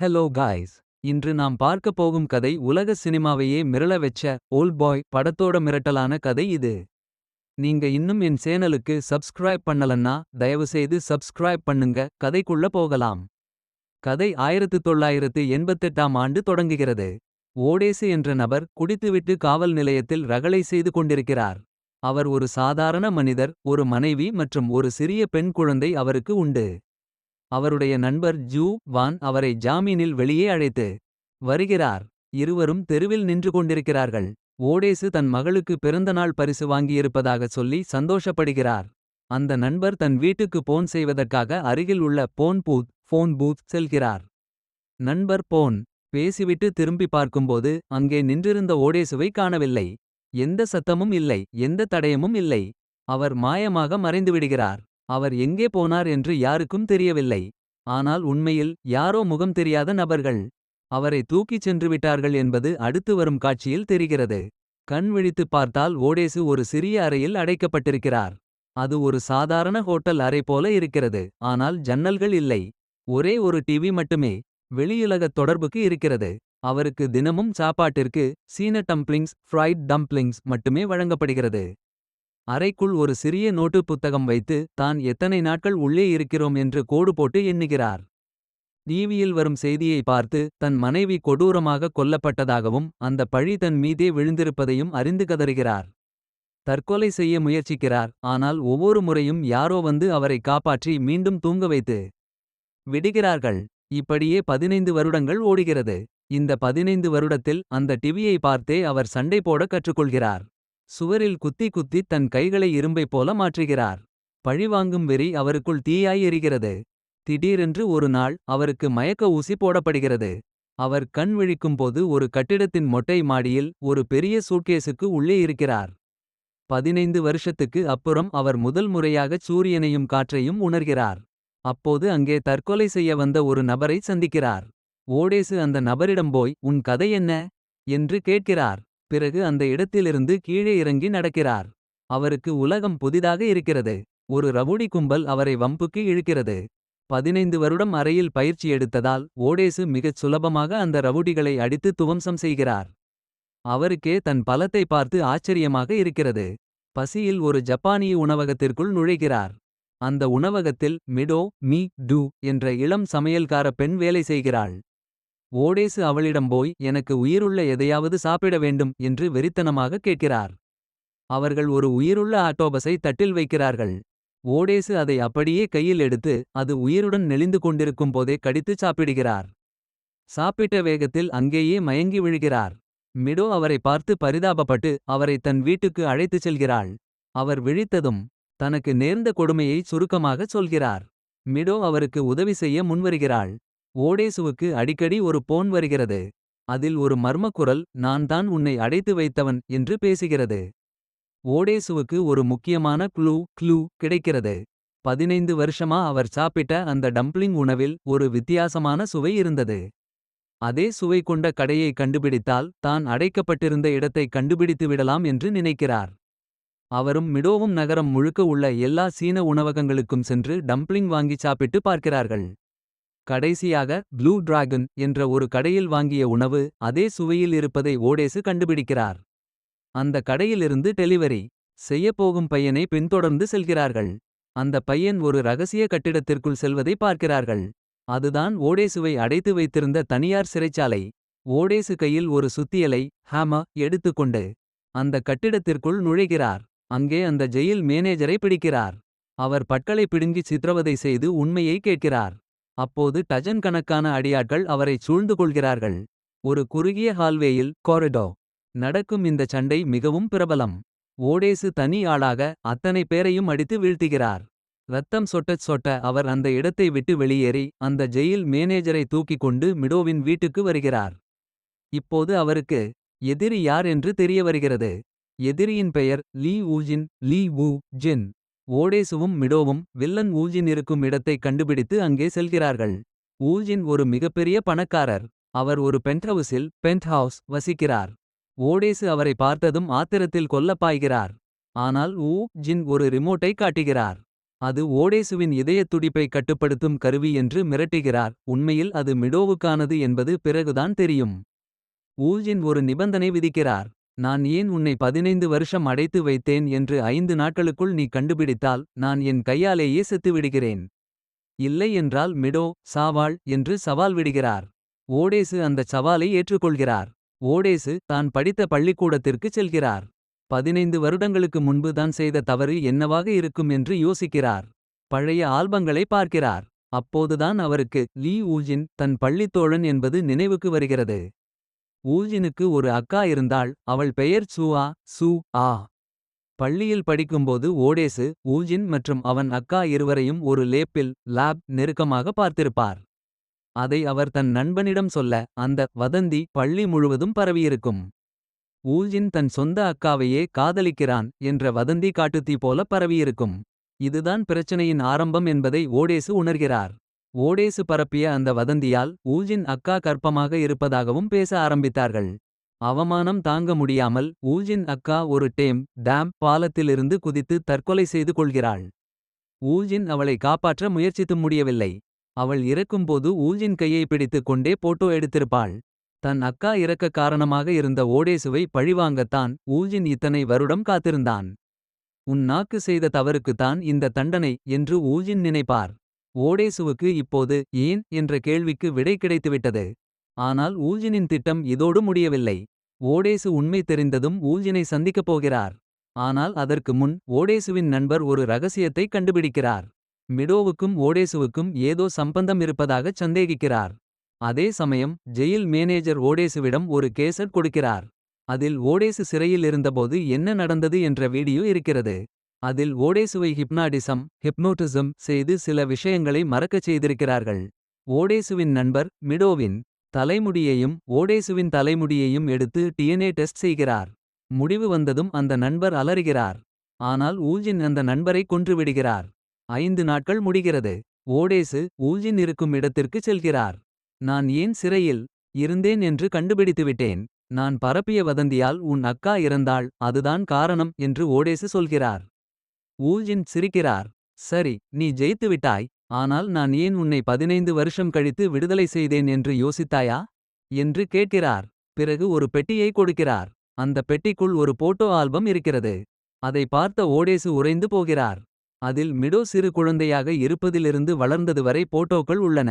Hello guys இன்று நாம் பார்க்க போகும் கதை உலக சினிமாவையே மிரள வெச்ச ஓல்ட் பாய் படத்தோட மிரட்டலான கதை இது. நீங்க இன்னும் என் சேனலுக்கு சப்ஸ்கிரைப் பண்ணலன்னா தயவுசெய்து சப்ஸ்கிரைப் பண்ணுங்க. கதைக்குள்ள போகலாம். கதை ஆயிரத்து தொள்ளாயிரத்து எண்பத்தெட்டாம் ஆண்டு தொடங்குகிறது. ஓடேசு என்ற நபர் குடித்துவிட்டு காவல் நிலையத்தில் ரகளை செய்து கொண்டிருக்கிறார். அவர் ஒரு சாதாரண மனிதர் ஒரு மனைவி மற்றும் ஒரு சிறிய பெண் குழந்தை அவருக்கு உண்டு. அவருடைய நண்பர் ஜூ வான் அவரை ஜாமீனில் வெளியே அழைத்து வருகிறார். இருவரும் தெருவில் நின்று கொண்டிருக்கிறார்கள். ஓடேசு தன் மகளுக்கு பிறந்தநாள் பரிசு வாங்கியிருப்பதாக சொல்லி சந்தோஷப்படுகிறார். அந்த நண்பர் தன் வீட்டுக்கு போன் செய்வதற்காக அருகில் உள்ள போன் பூத் ஃபோன் பூத் செல்கிறார். நண்பர் போன் பேசிவிட்டு திரும்பி பார்க்கும்போது அங்கே நின்றிருந்த ஓடேசுவை காணவில்லை. எந்த சத்தமும் இல்லை எந்த தடயமும் இல்லை. அவர் மாயமாக மறைந்துவிடுகிறார். அவர் எங்கே போனார் என்று யாருக்கும் தெரியவில்லை. ஆனால் உண்மையில் யாரோ முகம் தெரியாத நபர்கள் அவரை தூக்கிச் சென்று விட்டார்கள் என்பது அடுத்து வரும் காட்சியில் தெரிகிறது. கண் விழித்துப் பார்த்தால் ஓடேசு ஒரு சிறிய அறையில் அடைக்கப்பட்டிருக்கிறார். அது ஒரு சாதாரண ஹோட்டல் அறை போல இருக்கிறது. ஆனால் ஜன்னல்கள் இல்லை. ஒரே ஒரு டிவி மட்டுமே வெளியுலகத் தொடர்புக்கு இருக்கிறது. அவருக்கு தினமும் சாப்பாட்டிற்கு சீன டம்ப்ளிங்ஸ் ஃப்ரைட் டம்ப்ளிங்ஸ் மட்டுமே வழங்கப்படுகிறது. அறைக்குள் ஒரு சிறிய நோட்டு புத்தகம் வைத்து தான் எத்தனை நாட்கள் உள்ளே இருக்கிறோம் என்று கோடு போட்டு எண்ணுகிறார். டிவியில் வரும் செய்தியை பார்த்து தன் மனைவி கொடூரமாக கொல்லப்பட்டதாகவும் அந்த பழி தன் மீதே விழுந்திருப்பதையும் அறிந்து கதறுகிறார். தற்கொலை செய்ய முயற்சிக்கிறார் ஆனால் ஒவ்வொரு முறையும் யாரோ வந்து அவரை காப்பாற்றி மீண்டும் தூங்க வைத்து விடுகிறார்கள். இப்படியே பதினைந்து வருடங்கள் ஓடுகிறது. இந்த பதினைந்து வருடத்தில் அந்த டிவியை பார்த்தே அவர் சண்டை போட கற்றுக்கொள்கிறார். சுவரில் குத்தி குத்தி தன் கைகளை இரும்பைப் போல மாற்றுகிறார். பழிவாங்கும் வெறி அவருக்குள் தீயாய் எரிகிறது. திடீரென்று ஒரு நாள் அவருக்கு மயக்க ஊசி போடப்படுகிறது. அவர் கண் விழிக்கும்போது ஒரு கட்டிடத்தின் மொட்டை மாடியில் ஒரு பெரிய சூட்கேஸுக்கு உள்ளே இருக்கிறார். பதினைந்து வருஷத்துக்கு அப்புறம் அவர் முதல் முறையாகச் சூரியனையும் காற்றையும் உணர்கிறார். அப்போது அங்கே தற்கொலை செய்ய வந்த ஒரு நபரை சந்திக்கிறார். ஓடேசு அந்த நபரிடம் போய் உன் கதை என்ன? என்று கேட்கிறார். பிறகு அந்த இடத்திலிருந்து கீழே இறங்கி நடக்கிறார். அவருக்கு உலகம் புதிதாக இருக்கிறது. ஒரு ரவுடி கும்பல் அவரை வம்புக்கு இழுக்கிறது. பதினைந்து வருடம் அறையில் பயிற்சி எடுத்ததால் ஓடேசு மிகச் சுலபமாக அந்த ரவுடிகளை அடித்து துவம்சம் செய்கிறார். அவருக்கே தன் பலத்தை பார்த்து ஆச்சரியமாக இருக்கிறது. பசியில் ஒரு ஜப்பானிய உணவகத்திற்குள் நுழைகிறார். அந்த உணவகத்தில் மிடோ மீ டு என்ற இளம் சமையல்கார பெண் வேலை செய்கிறாள். ஓடேசு அவளிடம் போய் எனக்கு உயிருள்ள எதையாவது சாப்பிட வேண்டும் என்று வெறித்தனமாக கேட்கிறார். அவர்கள் ஒரு உயிருள்ள ஆட்டோபஸை தட்டில் வைக்கிறார்கள். ஓடேசு அதை அப்படியே கையில் எடுத்து அது உயிருடன் நெளிந்து கொண்டிருக்கும் போதே கடித்துச் சாப்பிடுகிறார். சாப்பிட்ட வேகத்தில் அங்கேயே மயங்கி விழுகிறார். மிடோ அவரை பார்த்து பரிதாபப்பட்டு அவரை தன் வீட்டுக்கு அழைத்துச் செல்கிறாள். அவர் விழித்ததும் தனக்கு நேர்ந்த கொடுமையை சுருக்கமாகச் சொல்கிறார். மிடோ அவருக்கு உதவி செய்ய முன்வருகிறாள். ஓடேசுவுக்கு அடிக்கடி ஒரு போன் வருகிறது. அதில் ஒரு மர்மக்குரல் நான் தான் உன்னை அடைத்து வைத்தவன் என்று பேசுகிறது. ஓடேசுவுக்கு ஒரு முக்கியமான க்ளூ க்ளூ கிடைக்கிறது. பதினைந்து வருஷமா அவர் சாப்பிட்ட அந்த டம்ப்ளிங் உணவில் ஒரு வித்தியாசமான சுவை இருந்தது. அதே சுவை கொண்ட கடையை கண்டுபிடித்தால் தான் அடைக்கப்பட்டிருந்த இடத்தை கண்டுபிடித்து விடலாம் என்று நினைக்கிறார். அவரும் மிடோவும் நகரம் முழுக்க உள்ள எல்லா சீன உணவகங்களுக்கும் சென்று டம்ப்ளிங் வாங்கி சாப்பிட்டு பார்க்கிறார்கள். கடைசியாக ப்ளூ டிராகன் என்ற ஒரு கடையில் வாங்கிய உணவு அதே சுவையில் இருப்பதை ஓடேசு கண்டுபிடிக்கிறார். அந்த கடையிலிருந்து டெலிவரி செய்யப்போகும் பையனை பின்தொடர்ந்து செல்கிறார்கள். அந்த பையன் ஒரு ரகசிய கட்டிடத்திற்குள் செல்வதை பார்க்கிறார்கள். அதுதான் ஓடேசுவை அடைத்து வைத்திருந்த தனியார் சிறைச்சாலை. ஓடேசு கையில் ஒரு சுத்தியலை ஹாம எடுத்துக்கொண்டு அந்த கட்டிடத்திற்குள் நுழைகிறார். அங்கே அந்த ஜெயில் மேனேஜரை பிடிக்கிறார். அவர் பட்களை பிடுங்கி சித்திரவதை செய்து உண்மையை கேட்கிறார். அப்போது டஜன் கணக்கான அடியாட்கள் அவரை சூழ்ந்து கொள்கிறார்கள். ஒரு குறுகிய ஹால்வேயில் காரிடோ நடக்கும் இந்த சண்டை மிகவும் பிரபலம். ஓடேசு தனி ஆளாக அத்தனை பேரையும் அடித்து வீழ்த்துகிறார். ரத்தம் சொட்டச் சொட்ட அவர் அந்த இடத்தை விட்டு வெளியேறி அந்த ஜெயில் மேனேஜரை தூக்கிக் கொண்டு மிடோவின் வீட்டுக்கு வருகிறார். இப்போது அவருக்கு எதிரி யார் என்று தெரிய வருகிறது? எதிரியின் பெயர் லீ ஊஜின் லீ ஊ ஜின். ஓடேசுவும் மிடோவும் வில்லன் ஊஜின் இருக்கும் இடத்தை கண்டுபிடித்து அங்கே செல்கிறார்கள். ஊஜின் ஒரு மிகப்பெரிய பணக்காரர். அவர் ஒரு பென்ட்ஹவுஸில் பென்ட்ஹவுஸ் வசிக்கிறார். ஓடேசு அவரை பார்த்ததும் ஆத்திரத்தில் கொல்லப்பாய்கிறார். ஆனால் ஊ ஜின் ஒரு ரிமோட்டை காட்டுகிறார். அது ஓடேசுவின் இதயத் துடிப்பை கட்டுப்படுத்தும் கருவி என்று மிரட்டுகிறார். உண்மையில் அது மிடோவுக்கானது என்பது பிறகுதான் தெரியும். ஊல்ஜின் ஒரு நிபந்தனை விதிக்கிறார். நான் ஏன் உன்னை பதினைந்து வருஷம் அடைத்து வைத்தேன் என்று ஐந்து நாட்களுக்குள் நீ கண்டுபிடித்தால் நான் என் கையாலேயே செத்துவிடுகிறேன். இல்லை என்றால் மிடோ சாவாள் என்று சவால் விடுகிறார். ஓடேசு அந்தச் சவாலை ஏற்றுக்கொள்கிறார். ஓடேசு தான் படித்த பள்ளிக்கூடத்திற்குச் செல்கிறார். பதினைந்து வருடங்களுக்கு முன்பு தான் செய்த தவறு என்னவாக இருக்கும் என்று யோசிக்கிறார். பழைய ஆல்பங்களை பார்க்கிறார். அப்போதுதான் அவருக்கு லீ ஊஜின் தன் பள்ளித்தோழன் என்பது நினைவுக்கு வருகிறது. ஊஜினுக்கு ஒரு அக்கா இருந்தாள் அவள் பெயர் சூஆ சூ ஆ. பள்ளியில் படிக்கும்போது ஓடேசு ஊஜின் மற்றும் அவன் அக்கா இருவரையும் ஒரு லேப்பில் லேப் நெருக்கமாக பார்த்திருப்பார். அதை அவர் தன் நண்பனிடம் சொல்ல அந்த வதந்தி பள்ளி முழுவதும் பரவியிருக்கும். ஊஜின் தன் சொந்த அக்காவையே காதலிக்கிறான் என்ற வதந்தி காட்டுத்தீ போல பரவியிருக்கும். இதுதான் பிரச்சனையின் ஆரம்பம் என்பதை ஓடேசு உணர்கிறார். ஓடேசு பரப்பிய அந்த வதந்தியால் ஊஜின் அக்கா கர்ப்பமாக இருப்பதாகவும் பேச ஆரம்பித்தார்கள். அவமானம் தாங்க முடியாமல் ஊஜின் அக்கா ஒரு டேம் டேம் பாலத்திலிருந்து குதித்து தற்கொலை செய்து கொள்கிறாள். ஊஜின் அவளை காப்பாற்ற முயற்சித்து முடியவில்லை. அவள் இறக்கும்போது ஊஜின் கையை பிடித்துக் கொண்டே போட்டோ எடுத்திருப்பாள். தன் அக்கா இறக்க காரணமாக இருந்த ஓடேசுவை பழிவாங்கத்தான் ஊஜின் இத்தனை வருடம் காத்திருந்தான். உன் நாக்கு செய்த தவறுக்குத்தான் இந்த தண்டனை என்று ஊஜின் நினைப்பார். ஓடேசுவுக்கு இப்போது ஏன் என்ற கேள்விக்கு விடை கிடைத்துவிட்டது. ஆனால் ஊல்ஜினின் திட்டம் இதோடு முடியவில்லை. ஓடேசு உண்மை தெரிந்ததும் ஊல்ஜினை சந்திக்கப் போகிறார். ஆனால் அதற்கு முன் ஓடேசுவின் நண்பர் ஒரு ரகசியத்தை கண்டுபிடிக்கிறார். மிடோவுக்கும் ஓடேசுவுக்கும் ஏதோ சம்பந்தம் இருப்பதாகச் சந்தேகிக்கிறார். அதே சமயம் ஜெயில் மேனேஜர் ஓடேசுவிடம் ஒரு கேசட் கொடுக்கிறார். அதில் ஓடேசு சிறையில் இருந்தபோது என்ன நடந்தது என்ற வீடியோ இருக்கிறது. அதில் ஓடேசுவை ஹிப்னாடிசம் ஹிப்னோட்டிசம் செய்து சில விஷயங்களை மறக்கச் செய்திருக்கிறார்கள். ஓடேசுவின் நண்பர் மிடோவின் தலைமுடியையும் ஓடேசுவின் தலைமுடியையும் எடுத்து டிஎன்ஏ டெஸ்ட் செய்கிறார். முடிவு வந்ததும் அந்த நண்பர் அலறுகிறார். ஆனால் ஊல்ஜின் அந்த நண்பரை கொன்றுவிடுகிறார். ஐந்து நாட்கள் முடிகிறது. ஓடேசு ஊஜின் இருக்கும் இடத்திற்குச் செல்கிறார். நான் ஏன் சிறையில் இருந்தேன் என்று கண்டுபிடித்துவிட்டேன். நான் பரப்பிய வதந்தியால் உன் அக்கா இறந்தாள் அதுதான் காரணம் என்று ஓடேசு சொல்கிறார். ஊஜின் சிரிக்கிறார். சரி நீ ஜெயித்துவிட்டாய். ஆனால் நான் ஏன் உன்னை பதினைந்து வருஷம் கழித்து விடுதலை செய்தேன் என்று யோசித்தாயா. என்று கேட்கிறார். பிறகு ஒரு பெட்டியை கொடுக்கிறார். அந்த பெட்டிக்குள் ஒரு போட்டோ ஆல்பம் இருக்கிறது. அதை பார்த்த ஓடேசு உறைந்து போகிறார். அதில் மிடோ சிறு குழந்தையாக இருப்பதிலிருந்து வளர்ந்தது வரை போட்டோக்கள் உள்ளன.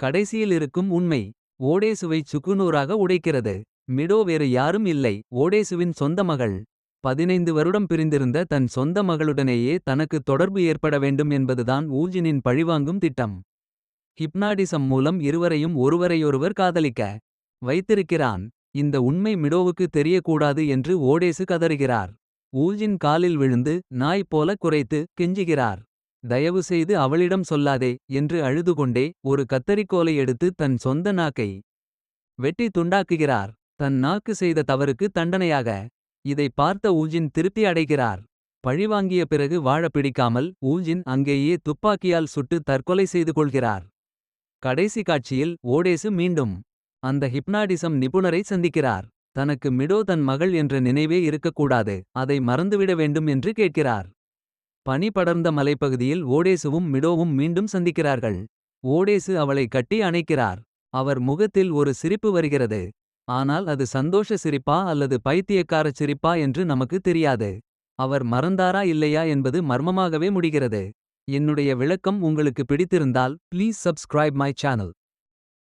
கடைசியில் இருக்கும் உண்மை. ஓடேசுவைச் சுக்குநூறாக உடைக்கிறது. மிடோ வேறு யாரும் இல்லை ஓடேசுவின் சொந்த மகள். பதினைந்து வருடம் பிரிந்திருந்த தன் சொந்த மகளுடனேயே தனக்கு தொடர்பு ஏற்பட வேண்டும் என்பதுதான் ஊஜினின் பழிவாங்கும் திட்டம். ஹிப்னாடிசம் மூலம் இருவரையும் ஒருவரையொருவர் காதலிக்க வைத்திருக்கிறான். இந்த உண்மை மிடோவுக்கு தெரியக்கூடாது என்று ஓடேசு கதறுகிறார். ஊஜின் காலில் விழுந்து நாய் போல குறைத்து கெஞ்சுகிறார். தயவு செய்து அவளிடம் சொல்லாதே என்று அழுதுகொண்டே ஒரு கத்தரிக்கோலை எடுத்து தன் சொந்த நாக்கை வெட்டி துண்டாக்குகிறார். தன் நாக்கு செய்த தவறுக்கு தண்டனையாக. இதை பார்த்த ஊஜின் திருப்தி அடைகிறார். பழிவாங்கிய பிறகு வாழ பிடிக்காமல் ஊஜின் அங்கேயே துப்பாக்கியால் சுட்டு தற்கொலை செய்து கொள்கிறார். கடைசி காட்சியில் ஓடேசு மீண்டும் அந்த ஹிப்னாடிசம் நிபுணரை சந்திக்கிறார். தனக்கு மிடோ தன் மகள் என்ற நினைவே இருக்கக்கூடாது அதை மறந்துவிட வேண்டும் என்று கேட்கிறார். பனி படர்ந்த மலைப்பகுதியில் ஓடேசுவும் மிடோவும் மீண்டும் சந்திக்கிறார்கள். ஓடேசு அவளை கட்டி அணைக்கிறார். அவர் முகத்தில் ஒரு சிரிப்பு வருகிறது. ஆனால் அது சந்தோஷ சிரிப்பா அல்லது பைத்தியக்காரச் சிரிப்பா என்று நமக்கு தெரியாது. அவர் மறந்தாரா இல்லையா என்பது மர்மமாகவே முடிகிறது. என்னுடைய விளக்கம் உங்களுக்கு பிடித்திருந்தால் ப்ளீஸ் சப்ஸ்கிரைப் மை சேனல்.